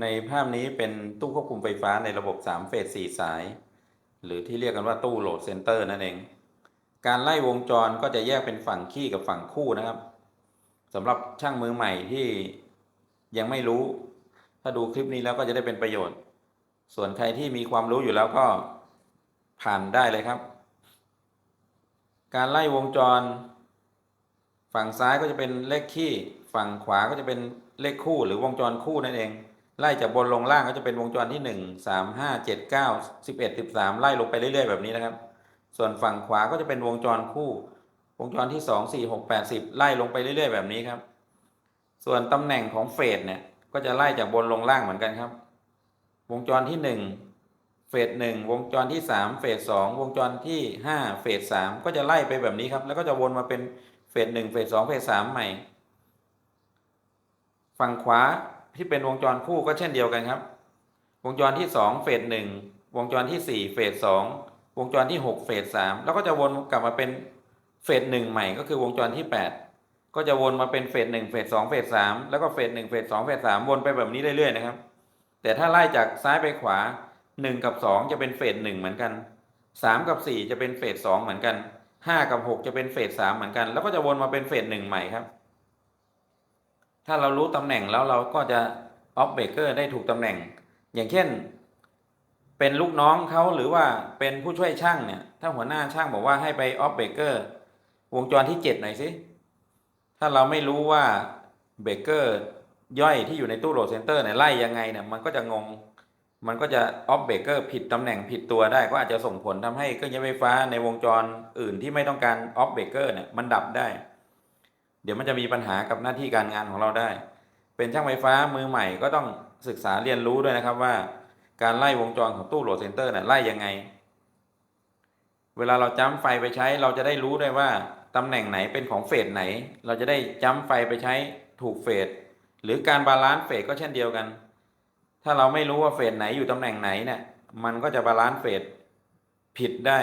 ในภาพนี้เป็นตู้ควบคุมไฟฟ้าในระบบ 3 เฟส 4 สาย หรือที่เรียกกันว่าตู้โหลดเซนเตอร์นั่นเอง การไล่วงจรก็จะแยกเป็นฝั่งขี้กับฝั่งคู่นะครับสำหรับช่างมือใหม่ที่ยังไม่รู้ ถ้าดูคลิปนี้แล้วก็จะได้เป็นประโยชน์ ส่วนใครที่มีความรู้อยู่แล้วก็ผ่านได้เลยครับ การไล่วงจร ฝั่งซ้ายก็จะเป็นเลขขี้ ฝั่งขวาก็จะเป็นเลขคู่หรือวงจรคู่นั่นเอง ไล่จากบนลงล่างก็จะเป็นวงจรที่หนึ่งสามห้าเจ็ดเก้าสิบเอ็ดสิบสามไล่ลงไปเรื่อยๆแบบนี้นะครับ ส่วนฝั่งขวาก็จะเป็นวงจรคู่ วงจรที่สองสี่หกแปดสิบไล่ลงไปเรื่อยๆแบบนี้ครับ ส่วนตำแหน่งของเฟสเนี่ยก็จะไล่จากบนลงล่างเหมือนกันครับ วงจรที่หนึ่งเฟสหนึ่งวงจรที่สามเฟสสองวงจรที่ห้าเฟสสามก็จะไล่ไปแบบนี้ครับ แล้วก็จะวนมาเป็นเฟสหนึ่งเฟสสองเฟสสามใหม่ ฝั่งขวา ที่เป็นวงจรคู่ก็เช่นเดียวกันครับ วงจรที่สองเฟสหนึ่งวงจรที่สี่เฟสสองวงจรที่หกเฟสสามแล้วก็จะวนกลับมาเป็นเฟสหนึ่งใหม่ก็คือวงจรที่แปดก็จะวนมาเป็นเฟสหนึ่งเฟสสองเฟสสามแล้วก็เฟสหนึ่งเฟสสองเฟสสามวนไปแบบนี้เรื่อยๆนะครับ แต่ถ้าไล่จากซ้ายไปขวาหนึ่งกับสองจะเป็นเฟสหนึ่งเหมือนกันสามกับสี่จะเป็นเฟสสองเหมือนกันห้ากับหกจะเป็นเฟสสามเหมือนกัน แล้วก็จะวนมาเป็นเฟสหนึ่งใหม่ครับ ถ้าเรารู้ตำแหน่งแล้วเราก็จะออฟเบเกอร์ได้ถูกตำแหน่ง อย่างเช่น เป็นลูกน้องเขาหรือว่าเป็นผู้ช่วยช่างเนี่ยถ้าหัวหน้าช่างบอกว่าให้ไปออฟเบเกอร์วงจรที่เจ็ดหน่อยสิ ถ้าเราไม่รู้ว่าเบเกอร์ย่อยที่อยู่ในตู้โหลดเซนเตอร์เนี่ยไล่ยังไงเนี่ยมันก็จะงง มันก็จะออฟเบเกอร์ผิดตำแหน่งผิดตัวได้ ก็อาจจะส่งผลทำให้เครื่องใช้ไฟฟ้าในวงจรอื่นที่ไม่ต้องการออฟเบเกอร์เนี่ยมันดับได้ เดี๋ยวมันจะมีปัญหากับหน้าที่การงานของเราได้ เป็นช่างไฟฟ้ามือใหม่ก็ต้องศึกษาเรียนรู้ด้วยนะครับว่า การไล่วงจรของตู้โหลดเซนเตอร์เนี่ยไล่ยังไง เวลาเราจ้ำไฟไปใช้เราจะได้รู้ด้วยว่าตำแหน่งไหนเป็นของเฟสไหน เราจะได้จ้ำไฟไปใช้ถูกเฟสหรือการบาลานซ์เฟสก็เช่นเดียวกัน ถ้าเราไม่รู้ว่าเฟสไหนอยู่ตำแหน่งไหนเนี่ยมันก็จะบาลานซ์เฟสผิดได้